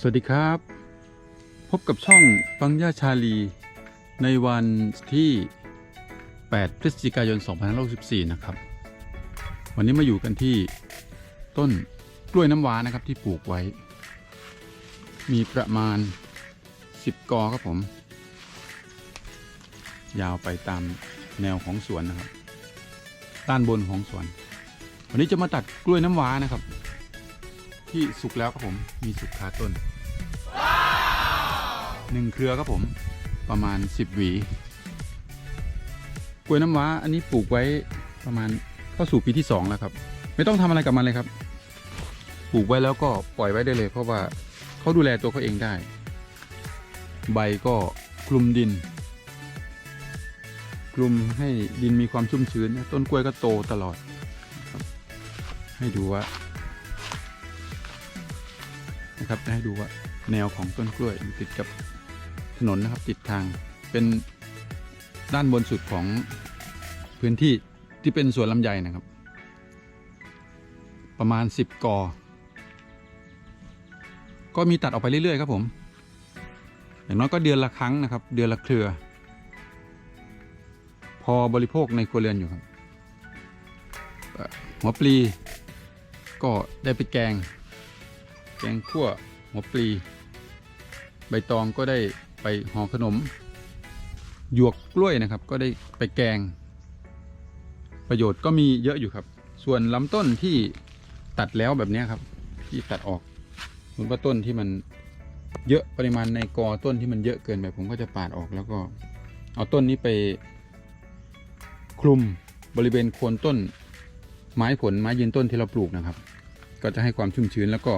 สวัสดีครับ พบกับช่องปังย่าชาลี ในวันที่ 8 พฤศจิกายน 2564 นะครับ วันนี้มาอยู่กันที่ต้นกล้วยน้ำว้านะครับที่ปลูกไว้ มีประมาณ 10 กอครับผม ยาวไปตามแนวของสวนนะครับ ด้านบนของสวน วันนี้จะมาตัดกล้วยน้ำว้านะครับ ที่สุกแล้วครับผมมีสุกคาต้นหนึ่งเครือครับผมประมาณ 10 หวี กล้วยน้ำว้าอันนี้ปลูกไว้ประมาณเข้าสู่ปีที่ 2 แล้วครับ ไม่ต้องทำอะไรกับมันเลยครับ ปลูกไว้แล้วก็ปล่อยไว้ได้เลย เพราะว่าเขาดูแลตัวเขาเองได้ ใบก็คลุมดิน คลุมให้ดินมีความชุ่มชื้น ต้นกล้วยก็โตตลอดครับให้ดูว่า นะครับจะให้ดูว่าแนวของต้นกล้วยอยู่ติดกับถนนนะครับติดทางเป็นด้านบนสุดของพื้นที่ที่เป็นสวนลำไยนะครับ ประมาณ 10 กอ ก็มีตัดออกไปเรื่อยๆครับผม อย่างน้อยก็เดือนละครั้งนะครับ เดือนละเครือ พอบริโภคในครัวเรือนอยู่ครับหัวปลีก็ได้ไปแกง แกงขั่วหัวปลี ใบตองก็ได้ไปห่อขนม หยวกกล้วยนะครับ ก็ได้ไปแกง ประโยชน์ก็มีเยอะอยู่ครับ ส่วนลำต้นที่ตัดแล้วแบบนี้ครับ ที่ตัดออกมมติว่าต้นที่มันเยอะปริมาณในกอต้นที่มันเยอะเกินไปผมก็จะปาดออกแล้วก็ เอาต้นนี้ไปคลุมบริเวณโคนต้นไม้ผลไม้ยืนต้นที่เราปลูกนะครับ ก็จะให้ความชุ่มชื้นแล้วก็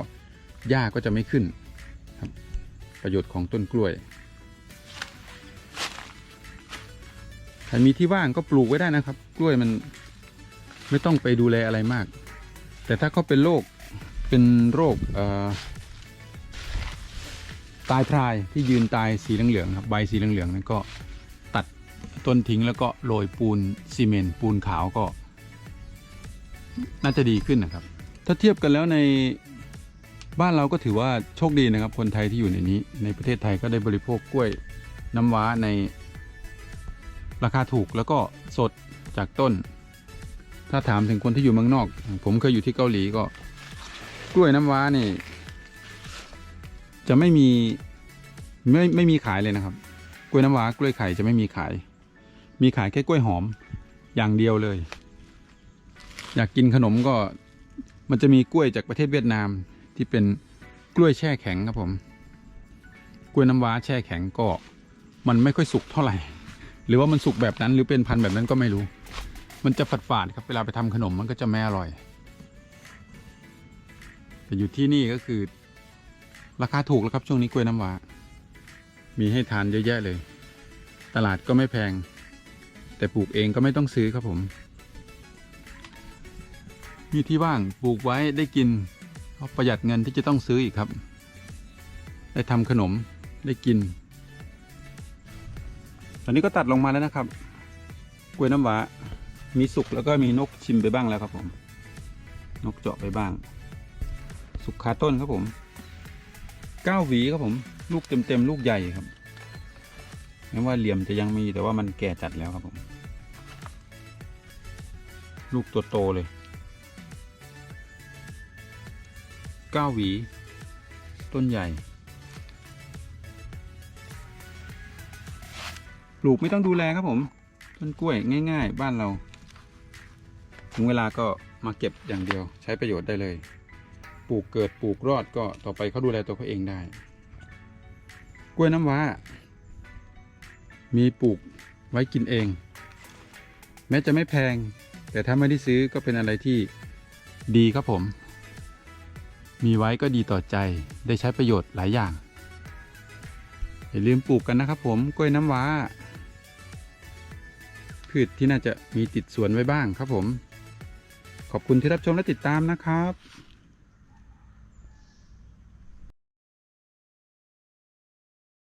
หญ้าก็จะไม่ขึ้นครับ ประโยชน์ของต้นกล้วย ใครมีที่ว่างก็ปลูกไว้ได้นะครับ กล้วยมันไม่ต้องไปดูแลอะไรมาก แต่ถ้าเขาเป็นโรคเป็นโรคตายพรายที่ยืนตายสีเหลืองๆครับใบสีเหลืองๆนั้นก็ตัดต้นทิ้งแล้วก็โรยปูนซีเมนต์ปูนขาวก็ น่าจะดีขึ้นนะครับ ถ้าเทียบกันแล้วใน บ้านเราก็ถือว่าโชคดีนะครับ คนไทยที่อยู่ในนี้ ในประเทศไทยก็ได้บริโภคกล้วยน้ำว้าในราคาถูกแล้วก็สดจากต้น ถ้าถามถึงคนที่อยู่เมืองนอก ผมเคยอยู่ที่เกาหลีก็ กล้วยน้ำว้านี่ จะไม่มีไม่ไม่มีขายเลยนะครับ กล้วยน้ำว้ากล้วยไข่จะไม่มีขาย มีขายแค่กล้วยหอมอย่างเดียวเลย อยากกินขนมก็มันจะมีกล้วยจากประเทศเวียดนาม ที่เป็นกล้วยแช่แข็งครับผม กล้วยน้ำว้าแช่แข็งก็มันไม่ค่อยสุกเท่าไหร่ หรือว่ามันสุกแบบนั้นหรือเป็นพันธุ์แบบนั้นก็ไม่รู้ มันจะฝาดฝาดครับเวลาไปทำขนมมันก็จะไม่อร่อย แต่อยู่ที่นี่ก็คือ ราคาถูกแล้วครับช่วงนี้กล้วยน้ำว้า มีให้ทานเยอะแยะเลย ตลาดก็ไม่แพง แต่ปลูกเองก็ไม่ต้องซื้อครับผมมีที่ว่างปลูกไว้ได้กิน ประหยัดเงินที่จะต้องซื้ออีกครับ ได้ทำขนมได้กิน ตอนนี้ก็ตัดลงมาแล้วนะครับ กล้วยน้ำว้า มีสุกแล้วก็มีนกชิมไปบ้างแล้วครับผม นกเจาะไปบ้าง สุกคาต้นครับผมก้าหวีครับผม ลูกเต็มๆลูกใหญ่ครับแม้ว่าเหลี่ยมจะยังมีแต่ว่ามันแก่จัดแล้วครับผม ลูกตัวโตเลย เก้าหวี ต้นใหญ่ ปลูกไม่ต้องดูแลครับผม ต้นกล้วยง่าย ๆ บ้านเรา ถึงเวลาก็มาเก็บอย่างเดียวใช้ประโยชน์ได้เลย ปลูกเกิดปลูกรอดก็ต่อไปเขาดูแลตัวเขาเองได้ กล้วยน้ำว้า มีปลูกไว้กินเอง แม้จะไม่แพง แต่ถ้าไม่ได้ซื้อก็เป็นอะไรที่ดีครับผม มีไว้ก็ดีต่อใจได้ใช้ประโยชน์หลายอย่าง อย่าลืมปลูกกันนะครับผมกล้วยน้ำว้า พืชที่น่าจะมีติดสวนไว้บ้างครับผม ขอบคุณที่รับชมและติดตามนะครับ